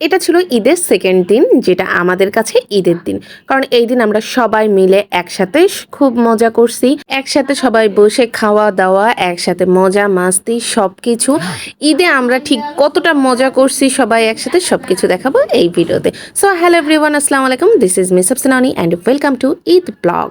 এটা ছিল ঈদের সেকেন্ড দিন যেটা আমাদের কাছে ঈদের দিন। কারণ এই দিন আমরা সবাই মিলে একসাথে খুব মজা করছি। একসাথে সবাই বসে খাওয়া দাওয়া একসাথে মজা মাস্তি সব কিছু ঈদে আমরা ঠিক কতটা মজা করছি সবাই একসাথে সব কিছু দেখাবো এই ভিডিওতে। সো হ্যালো এভরিওয়ান আসসালামু আলাইকুম। This is Miss Sabsinani and welcome to Eid blog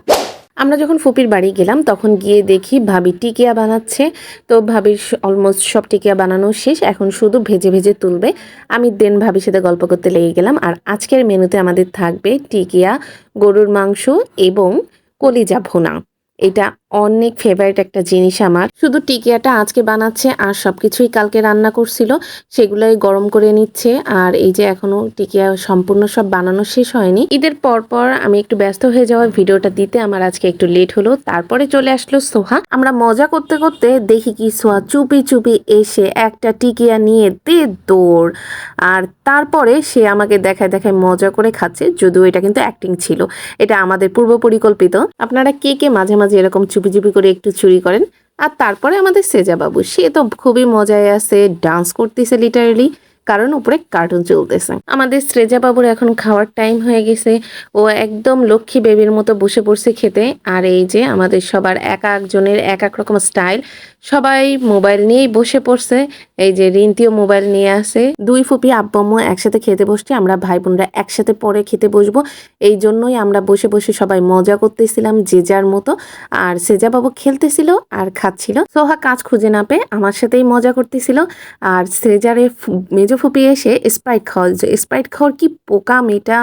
আমরা যখন ফুপির বাড়ি গেলাম, তখন গিয়ে দেখি ভাবি টিকিয়া বানাচ্ছে। তো ভাবির অলমোস্ট সব টিকিয়া বানানো শেষ। এখন শুধু ভেজে ভেজে তুলবে। আমি দেন ভাবির সাথে গল্প করতে লেগে গেলাম। আর আজকের মেনুতে আমাদের থাকবে টিকিয়া, গরুর মাংস এবং কলিজা ভোনা। এটা অনেক ফেভারিট একটা জিনিস আমার। শুধু টিকিয়াটা আজকে বানাচ্ছে আর সব কিছুই কালকে রান্না করছিল, সেগুলোই গরম করে নিচ্ছে আর এই যে এখনও টিকিয়া সম্পূর্ণ সব বানানো শেষ হয়নি। ঈদের পর পর আমি একটু ব্যস্ত হয়ে যাওয়ার ভিডিওটা দিতে আমার আজকে একটু লেট হলো, তারপরে চলে আসলো সোহা। আমরা মজা করতে করতে দেখি কি সোহা চুপি চুপি এসে একটা টিকিয়া নিয়ে দে দৌড় আর তারপরে সে আমাকে দেখায় দেখায় মজা করে খাচ্ছে, যদিও এটা কিন্তু অ্যাক্টিং ছিল। এটা আমাদের পূর্ব পরিকল্পিত আপনারা কে কে মাঝে মাঝে এরকম চুপি চুপি করে একটু চুরি করেন। আর তারপরে আমাদের সেজাবাবু, সে তো খুবই মজায় আছে ডান্স করতেছে লিটারেলি কারণ উপরে কার্টুন চলতেছে। আমাদের শ্রেজা বাবুর এখন খাওয়ার টাইম হয়ে গেছে। ও একদম লক্ষ্মী বেবির মতো বসে পড়ছে খেতে। আর এই যে আমাদের সবার এক একজনের এক এক রকম স্টাইল সবাই মোবাইল নিয়েই বসে পড়ছে। এই যে রিন্তিও মোবাইল নিয়ে আসে। দুই ফুপি আব্বাম্মু একসাথে খেতে বসছে। আমরা ভাই বোনরা একসাথে পরে খেতে বসবো। এই জন্যই আমরা বসে বসে সবাই মজা করতেছিলাম যে যার মতো। আর সেজা বাবু খেলতেছিল আর খাচ্ছিল। সোহা কাজ খুঁজে না পেয়ে আমার সাথেই মজা করতেছিল। আর সেজারে মেজো ফুপি এসে স্প্রাইট খাওয়া স্প্রাইট খাওয়ার কি পোকা মেটা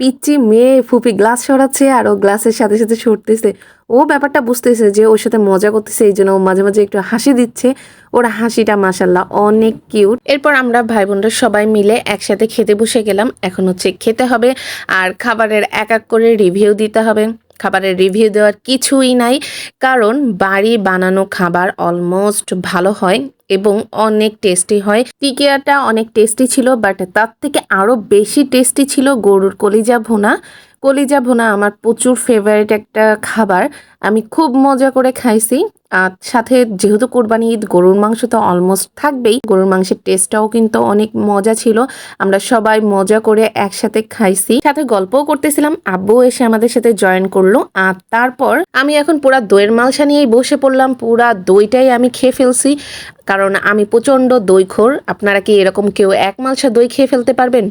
পিচ্ছি মেয়ে, ফুপি গ্লাস সরাচ্ছে আর ও গ্লাসের সাথে সাথে সরতেছে। ও ব্যাপারটা বুঝতেছে যে ওর সাথে মজা করতেছে, এই জন্য ও মাঝে মাঝে একটু হাসি দিচ্ছে। ওর হাসিটা মাসাল্লাহ অনেক কিউট। এরপর আমরা ভাই বোনরা সবাই মিলে একসাথে খেতে বসে গেলাম। এখন হচ্ছে খেতে হবে আর খাবারের এক এক করে রিভিউ দিতে হবে। খাবারের রিভিউ দেওয়ার কিছুই নাই, কারণ বাড়ি বানানো খাবার অলমোস্ট ভালো হয়। এবং অনেক টেস্টি হয়। টিকিয়াটা অনেক টেস্টি ছিল বাট তার থেকে আরও বেশি টেস্টি ছিল গরুর কলিজা ভুনা। কলিজা ভুনা আমার প্রচুর ফেভারিট একটা খাবার। আমি খুব মজা করে খাইছি। আর সাথে যেহেতু কোরবানি ঈদ, গরুর মাংস তো অলমোস্ট থাকবেই। গরুর মাংসের টেস্টটাও কিন্তু অনেক মজা ছিল। আমরা সবাই মজা করে একসাথে খাইছি। সাথে গল্পও করতেছিলাম। আব্বু এসে আমাদের সাথে জয়েন করল। আর তারপর আমি এখন পুরা দইয়ের মালসা নিয়েই বসে পড়লাম। পুরা দইটাই আমি খেয়ে ফেলছি। কারণ আমি প্রচণ্ড দইখোর। আপনারা কি এরকম কেউ এক মালসা দই খেয়ে ফেলতে পারবেন?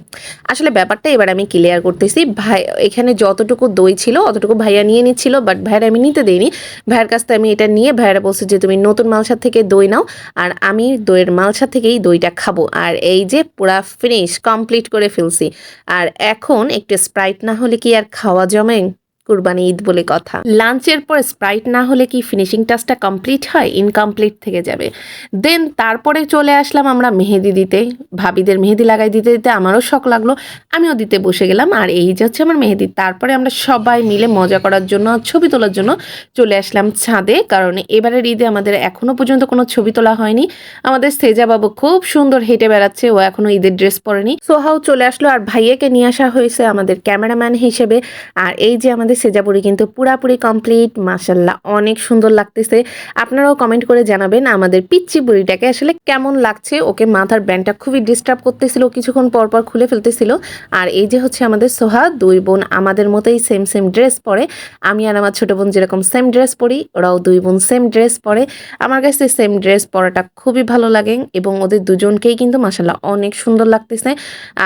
আসলে ব্যাপারটা এবার আমি ক্লিয়ার করতেছি। ভাই, এখানে যতটুকু দই ছিল, অতটুকু ভাইয়া নিয়ে নিচ্ছিল বাট ভাইয়ার আমি নিতে দেইনি। ভাইয়ের কাছ থেকে আমি এটা নিয়ে ভাইয়ারা বলছে যে, তুমি নতুন মালসার থেকে দই নাও, আর আমি দইয়ের মালসা থেকেই দইটা খাব। আর এই যে পুরা ফিনিশ কমপ্লিট করে ফেলছি। আর এখন একটু স্প্রাইট না হলে কি আর খাওয়া জমে? কুরবানি ঈদ বলে কথা। লাঞ্চের পর স্প্রাইট না হলে কি ফিনিশিং টাচটা কমপ্লিট হয়? ইনকমপ্লিট থেকে যাবে। দেন তারপরে চলে আসলাম আমরা মেহেদি দিতে। ভাবিদের মেহেদি লাগাই দিতে দিতে আমারও শখ লাগল। আমিও দিতে বসে গেলাম। আর এই যে হচ্ছে আমার মেহেদি, তারপরে আমরা সবাই মিলে মজা করার জন্য, ছবি তোলার জন্য চলে আসলাম ছাদে। কারণ এবারের ঈদে আমাদের এখনও পর্যন্ত কোনো ছবি তোলা হয়নি। আমাদের সেজা বাবু খুব সুন্দর হেঁটে বেড়াচ্ছে। ও এখনও ঈদের ড্রেস পরেনি। সোহাও চলে আসলো। আর ভাইয়াকে নিয়ে আসা হয়েছে আমাদের ক্যামেরাম্যান হিসেবে। আর এই যে আমাদের সেজাপুরি কিন্তু পুরাপুরি কমপ্লিট মাসাল্লাহ অনেক সুন্দর লাগতেছে। আপনারাও কমেন্ট করে জানাবেন আমাদের পিচ্চি বুড়িটাকে আসলে কেমন লাগছে। ওকে মাথার ব্যান্ডটা খুবই ডিস্টার্ব করতেছিল, কিছুক্ষণ পর পর খুলে ফেলতেছিল। আর এই যে হচ্ছে আমাদের সোহা, দুই বোন আমাদের মতোই সেম সেম ড্রেস পরে। আমি আর আমার ছোট বোন যেরকম সেম ড্রেস পরি, ওরাও দুই বোন সেম ড্রেস পরে। আমার কাছে সেম ড্রেস পরাটা খুবই ভালো লাগে এবং ওদের দুজনকেই কিন্তু মাসাল্লাহ অনেক সুন্দর লাগতেছে।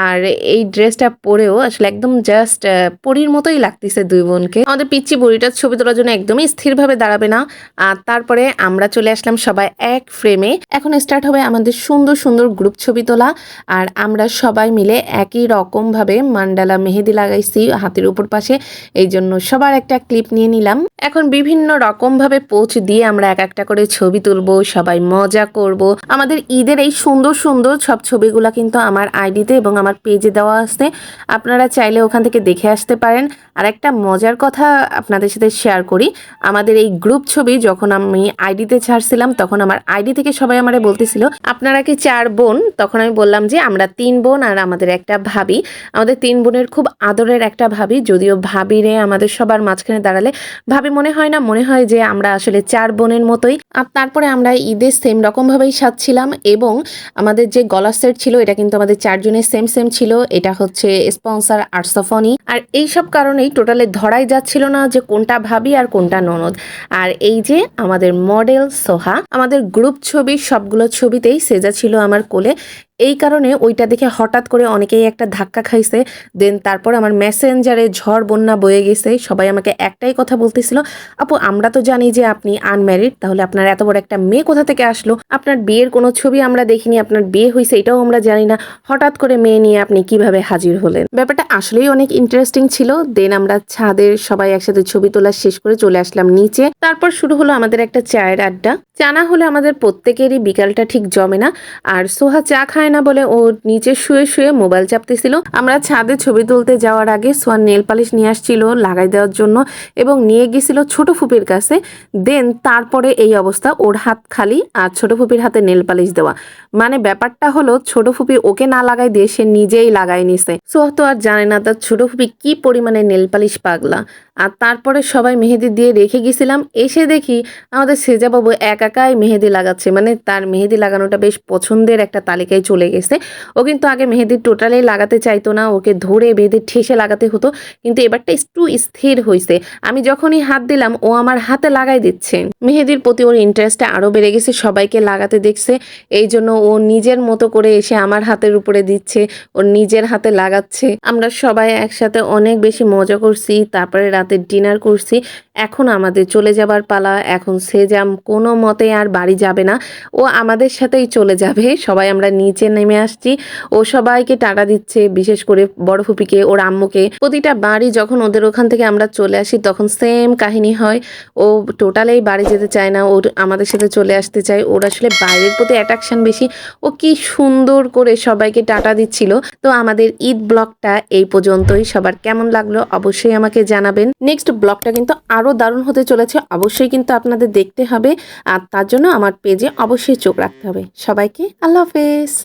আর এই ড্রেসটা পরেও আসলে একদম জাস্ট পরির মতোই লাগতেছে দুই বোনকে আমাদের পিচ্ছি বুড়িটার ছবি তোলার জন্য একদমই স্থিরভাবে দাঁড়াবে না। আর তারপরে আমরা চলে আসলাম সবাই এক ফ্রেমে এখন স্টার্ট হবে আমাদের সুন্দর সুন্দর গ্রুপ ছবি তোলা। আর আমরা সবাই মিলে একই রকম ভাবে মান্ডালা মেহেদি লাগাইছি হাতের উপর পাশে। এই জন্য সবার একটা ক্লিপ নিয়ে নিলাম। এখন বিভিন্ন রকম ভাবে পোচ দিয়ে আমরা এক একটা করে ছবি তুলবো, সবাই মজা করব। আমাদের ঈদের এই সুন্দর সুন্দর সব ছবিগুলো কিন্তু আমার আইডিতে এবং আমার পেজে দেওয়া আছে। আপনারা চাইলে ওখান থেকে দেখে আসতে পারেন। আর একটা মজা মজার কথা আপনাদের সাথে শেয়ার করি। আমাদের এই গ্রুপ ছবি যখন আমি আইডিতে ছাড়ছিলাম, তখন আমার আইডি থেকে সবাই আমারে বলতেছিল, আপনারা কি চার বোন? তখন আমি বললাম যে, আমরা তিন বোন আর আমাদের একটা ভাবি। আমাদের তিন বোনের খুব আদরের একটা ভাবি, যদিও ভাবিরে আমাদের সবার মাঝখানে দাঁড়ালে ভাবি মনে হয় না, মনে হয় যে আমরা আসলে চার বোনের মতোই। আর তারপরে আমরা ঈদের সেম রকমভাবেই সাজছিলাম এবং আমাদের যে গলার সেট ছিল, এটা কিন্তু আমাদের চারজনের সেম সেম ছিল। এটা হচ্ছে স্পন্সার আর্টসফনি আর এই সব কারণেই টোটালে ধরাই যাচ্ছিল না যে কোনটা ভাবি আর কোনটা ননদ। আর এই যে আমাদের মডেল সোহা, আমাদের গ্রুপ ছবি, সবগুলো ছবিতেই সেজা ছিল আমার কোলে। এই কারণে ওইটা দেখে হঠাৎ করে অনেকেই একটা ধাক্কা খাইছে। দেন তারপর আমার মেসেঞ্জারে ঝড়, বন্যা বয়ে গেছে। সবাই আমাকে একটাই কথা বলতেছিল, আপু, আমরা তো জানি যে আপনি আনম্যারিড তাহলে আপনার এত বড় একটা মেয়ে কোথা থেকে আসলো? আপনার বিয়ের কোনো ছবি আমরা দেখিনি, আপনার বিয়ে হয়েছে এটাও আমরা জানি না। হঠাৎ করে মেয়ে নিয়ে আপনি কীভাবে হাজির হলেন? ব্যাপারটা আসলেই অনেক ইন্টারেস্টিং ছিল। দেন আমরা ছাদের সবাই একসাথে ছবি তোলা শেষ করে চলে আসলাম নিচে। তারপর শুরু হলো আমাদের একটা চায়ের আড্ডা। চা না হলে আমাদের প্রত্যেকেরই বিকালটা ঠিক জমে না। আর সোহা চা খায় না বলে ও নিচে শুয়ে শুয়ে মোবাইল চাপতেছিল। আমরা ছাদে ছবি তুলতে যাওয়ার আগে সোয়ার নেল পালিশ নিয়ে আসছিল লাগাই দেওয়ার জন্য এবং নিয়ে গেছিল ছোট ফুপির কাছে। দেন তারপরে এই অবস্থা, ওর হাত খালি আর ছোট ফুপির হাতে নেল পালিশ দেওয়া। মানে ব্যাপারটা হলো, ছোট ফুপি ওকে না লাগাই দিয়ে সে নিজেই লাগাই নিছে। সোহা তো আর জানে না তার ছোট ফুপি কি পরিমাণে নেল পালিশ পাগলা। আর তারপরে সবাই মেহেদি দিয়ে রেখে গেছিলাম। এসে দেখি আমাদের সেজাবাবু এক একাই মেহেদি লাগাচ্ছে। মানে তার মেহেদি লাগানোটা বেশ পছন্দের একটা তালিকায় চলে গেছে। ও কিন্তু আগে মেহেদি টোটালি লাগাতে চাইতো না, ওকে ধরে বেঁধে ঠেসে লাগাতে হতো, কিন্তু এবারটা একটু স্থির হয়েছে আমি যখনই হাত দিলাম, ও আমার হাতে লাগাই দিচ্ছে। মেহেদির প্রতি ওর ইন্টারেস্টটা আরও বেড়ে গেছে, সবাইকে লাগাতে দেখছে। এই জন্য ও নিজের মতো করে এসে আমার হাতের উপরে দিচ্ছে ওর নিজের হাতে লাগাচ্ছে। আমরা সবাই একসাথে অনেক বেশি মজা করছি, তারপরে রাতে ডিনার করছি। এখন আমাদের চলে যাবার পালা, এখন সেজাম কোনো মতে আর বাড়ি যাবে না, ও আমাদের সাথেই চলে যাবে। সবাই আমরা নিচে নেমে আসছি। ও সবাইকে টাটা দিচ্ছে, বিশেষ করে বড় ফুপিকে, ওর আম্মুকে। প্রতিটা বাড়ি যখন ওদের ওখান থেকে আমরা চলে আসি, তখন সেম কাহিনী হয়। ও টোটালেই বাড়ি যেতে চায় না, ওর আমাদের সাথে চলে আসতে চায়। ওর আসলে বাইরের প্রতি অ্যাট্রাকশন বেশি। ও কি সুন্দর করে সবাইকে টাটা দিচ্ছিল। তো আমাদের ঈদ ব্লগটা এই পর্যন্তই। সবার কেমন লাগল অবশ্যই আমাকে জানাবেন। নেক্সট ব্লগটা কিন্তু আরও দারুণ হতে চলেছে, অবশ্যই কিন্তু আপনাদের দেখতে হবে। আর তার জন্য আমার পেজে অবশ্যই চোখ রাখতে হবে। সবাইকে আল্লাহ হাফেজ।